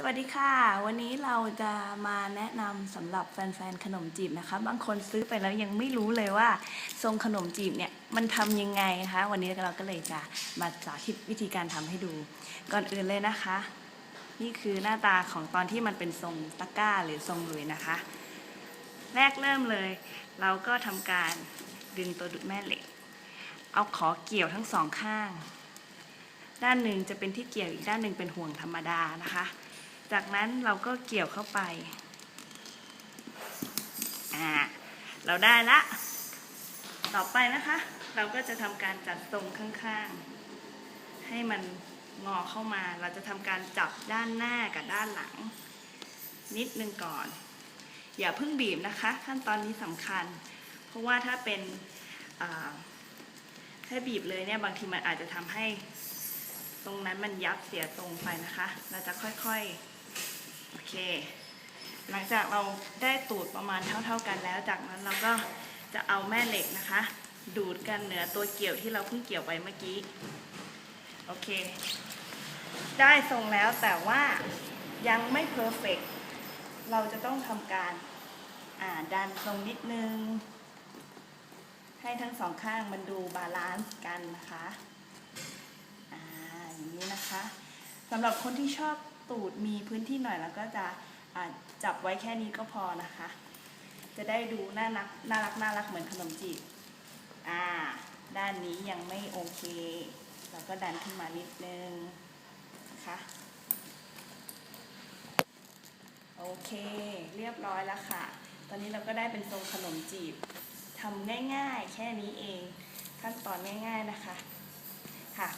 สวัสดีค่ะ วันนี้เราจะมาแนะนำสำหรับแฟนๆขนมจีบนะคะ บางคนซื้อไปแล้วยังไม่รู้เลยว่า ทรงขนมจีบเนี่ยมันทำยังไงนะคะ วันนี้เราก็เลยจะมาสาธิตวิธีการทำให้ดู ก่อนอื่นเลยนะคะ นี่คือหน้าตาของตอนที่มันเป็นทรงตะกร้าหรือทรงลุยนะคะ แรกเริ่มเลย เราก็ทำการดึงตัวดุดแม่เหล็ก เอาขอเกี่ยวทั้งสองข้าง ด้านหนึ่งจะเป็นที่เกี่ยวอีกด้านหนึ่งเป็นห่วงธรรมดานะคะ จากนั้นเราก็เกี่ยวเข้าไปอ่าเราได้ละ ต่อไปนะคะ เราก็จะทำการจัดทรงข้างๆ ให้มันงอเข้ามา เราจะทำการจับด้านหน้ากับด้านหลัง นิดนึงก่อน อย่าเพิ่งบีบนะคะ ขั้นตอนนี้สำคัญ เพราะว่าถ้าเป็นถ้าบีบเลยเนี่ยบางทีมันอาจจะทำให้ตรงนั้นมันยับเสียตรงไปนะคะ เราจะค่อยๆ โอเค หลังจากเราได้ตูดประมาณเท่า ๆกันแล้ว จากนั้นเราก็จะเอาแม่เหล็กนะคะ ดูดกันเหนือตัวเกี่ยวที่เราเพิ่งเกี่ยวไปเมื่อกี้ โอเค ได้ทรงแล้วแต่ว่ายังไม่เพอร์เฟกเราจะต้องทำการอ่าดันทรงนิดนึง ให้ทั้งสองข้างมันดูบาลานซ์กันนะคะ อ่าอย่างนี้นะคะสำหรับคนที่ชอบ ตูดมีพื้นที่หน่อยแล้วก็จะจับไว้แค่นี้ก็พอนะคะ จะได้ดูน่ารักน่ารักน่ารักเหมือนขนมจีบอ่า ด้านนี้ยังไม่โอเค เราก็ดันขึ้นมานิดนึงนะคะโอเค เรียบร้อยแล้วค่ะ ตอนนี้เราก็ได้เป็นทรงขนมจีบทำง่ายๆ แค่นี้เอง ขั้นตอนง่าย ๆนะคะค่ะ